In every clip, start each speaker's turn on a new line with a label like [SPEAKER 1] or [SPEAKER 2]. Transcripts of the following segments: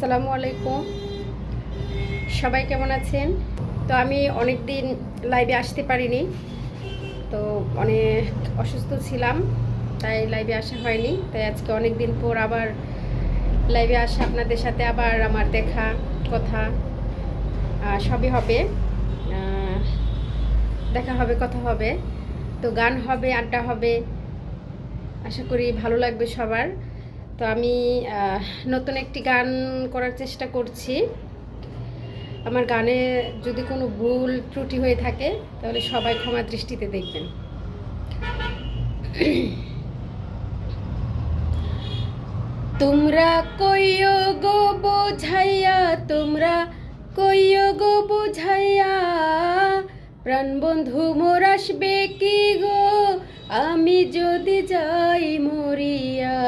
[SPEAKER 1] আসসালামু আলাইকুম। সবাই কেমন আছেন? তো আমি অনেক দিন লাইভে আসতে পারিনি। তো অনেক অসুস্থ ছিলাম, তাই লাইভে আসা হয়নি। তাই আজকে অনেক দিন পর আবার লাইভে আসা, আপনাদের সাথে আবার আমার দেখা, কথা সবই হবে। দেখা হবে, কথা হবে। তো গান হবে, আড্ডা হবে। আশা করি ভালো লাগবে সবার। তো আমি নতুন একটি গান করার চেষ্টা করছি। আমার গানে যদি কোনো ভুল ত্রুটি হয়ে থাকে, তাহলে সবাই ক্ষমা দৃষ্টিতে দেখবেন। তোমরা কইও গো বোঝাইয়া, তোমরা কইও গো বোঝাইয়া, প্রাণ বন্ধু মোর আসবে কি গো? আমি যদি যাই মরিয়া।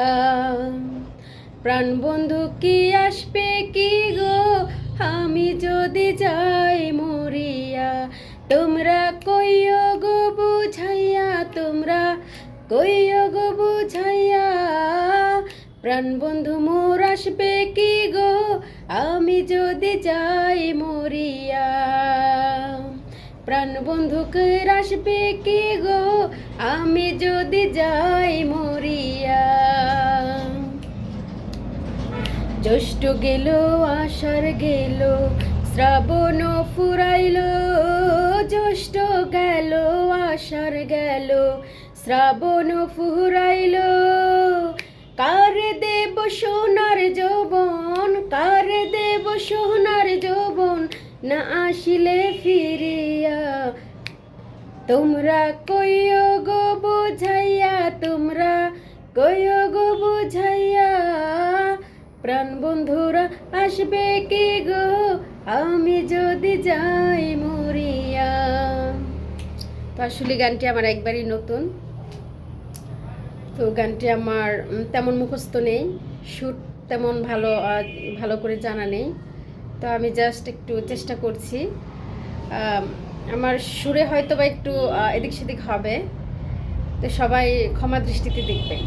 [SPEAKER 1] প্রাণ বন্ধু কি আসবে কি গো? আমি যদি যাই মরিয়া, তোমরা কইও গো বুঝাইয়া, তোমরা কইও গো বুঝাইয়া, প্রাণ বন্ধু মোর আসবে কি গো? আমি যদি যাই মরিয়া, প্রাণ বন্ধুকে আসবে কি গো? আমি যদি যাই মরিয়া জ্যৈষ্ঠ গেল, আষাঢ় গেল, শ্রাবণ ফুরাইল, জ্যৈষ্ঠ গেল, আষাঢ় গেল, শ্রাবণ ফুরাইল। কার দেব সোনার যৌবন, কার দেব সোনার যৌবন, না আসিলে ফিরিয়া। তোমরা কইও গো বুঝাইয়া, তোমরা বুঝাইয়া প্রাণ বন্ধুরা আসবে কে গো? আমি যদি যাই মরিয়া। তো আসলে গানটি আমার একবারই নতুন। তো গানটি আমার তেমন মুখস্থ নেই। সুর তেমন ভালো ভালো করে জানা নেই। তো আমি জাস্ট একটু চেষ্টা করছি। আমার সুরে হয়তো বা একটু এদিক সেদিক হবে। তো সবাই ক্ষমা দৃষ্টিতে দেখবেন।